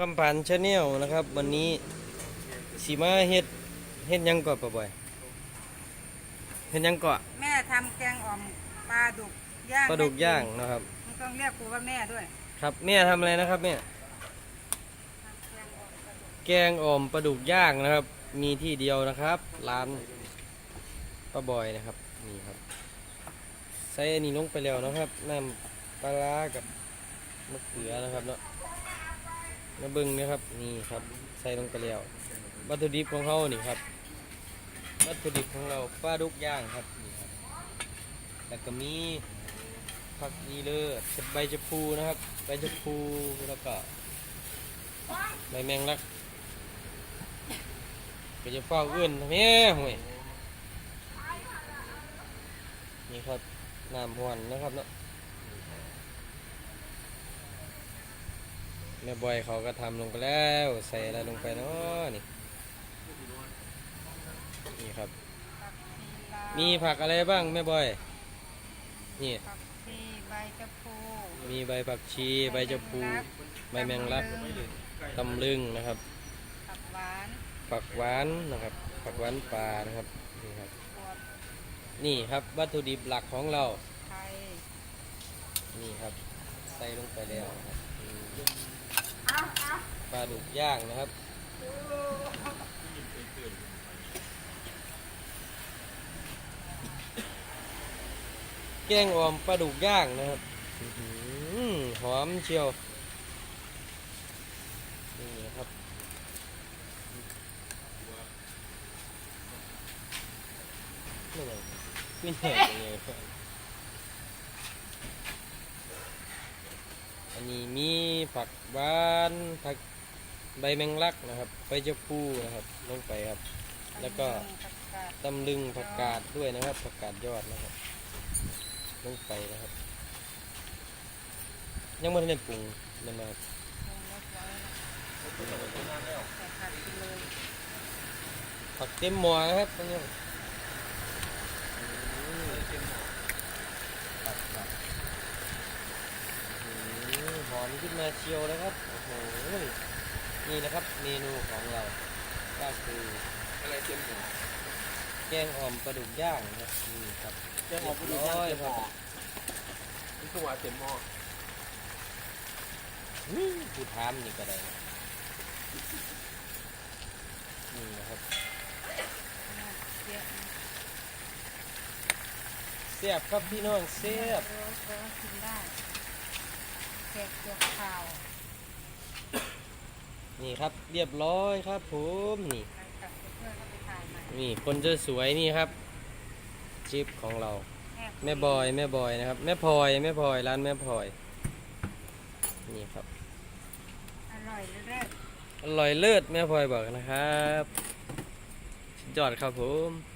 คำผ่านชาแนลนะครับ วันนี้สีมาเฮ็ดเฮ็ดหยังก่อนปะบ่อยเฮ็ดหยังก่อนแม่ทำแกงอ่อมปลาดุกย่างปลาดุกให้นย่างนะครับมึงต้องเรียกกูว่าแม่ด้วยครับแม่ทำอะไรนะครับแม่ทำแกงอ่อมปลาดุกแกงอ่อมปลาดุกย่างนะครับ มีที่เดียวนะครับ ร้านป้าบอยนะครับนี่ครับใส่อันนี้ลงไปแล้วนะครับน้ำปลาร้ากับมะเขือนะครับเนาะ มาเบิ้งนะครับนี่ครับใส่ลงไปแล้ววัตถุดิบของเขานี่ครับวัตถุดิบของเราปลาดุกย่างครับนี่ครับแล้วก็มีผักดีเลยใบชะพูนะครับใบชะพูแล้วก็ใบแมงลักก็จะเฝ้าเอื้อนแม่ห่วยนี่ครับน้ำหวนนะครับเนาะ แม่บอยเขาก็ทำลงไปแล้ว ใส่อะไรลงไปเนาะนี่ นี่ครับผักชีลาวมีผักอะไรบ้างแม่บอย นี่ ผักชีใบกระพูมีใบผักชี ใบชะพูใบแมงลักตำลึงนะครับ ผักหวาน ผักหวานนะครับ ผักหวานปลานะครับ นี่ครับบวบนี่ครับวัตถุดิบหลักของเรา ไทย นี่ครับ ใส่ลงไปแล้วนะครับอืม เอาเอา ปลา ดุกย่างนะครับแกงออมปลาดุกย่างนะครับอหอมเชียวนี่ครับนี่ไงไม่แน่เลยอันนี้มีผักหวานผัก ใบแมงลักนะครับใบชะพูนะครับลงไปครับ แล้วก็ตำลึงผักกาดด้วยนะครับผักกาดยอดนะครับลงไปนะครับ ยังไม่ทันได้ปรุงมันนะครับลงรสไว้นะใส่ผักเต็มหม้อนะครับตรงนี้หอมขึ้นมาเชียวแล้วครับโอ้โห นี่นะครับเมนูของเรา ก็คืออะไรเต็มหม้อแกงอ่อมปลาดุกย่างนะครับนี่ครับแกงออกไปดูย่างเต็มหม้อนี่คือว่าเต็มหม้ออื้อผู้ทามนี่ก็ได้นะนี่นะครับเยอะนะเสียบครับพี่น้องเสียบเออเออกินได้แกงเกี่ยวข้าว นี่ครับเรียบร้อยครับผมนี่ไปกับเพื่อนก็ไปถ่ายใหม่นี่คนจะสวยนี่ครับชิปของเรา แม่บอยแม่บอยนะครับ แม่พลอยแม่พลอยร้านแม่พลอย นี่ครับ อร่อยเลิศอร่อยเลิศแม่พลอยบอกนะครับสุดยอดครับผมๆ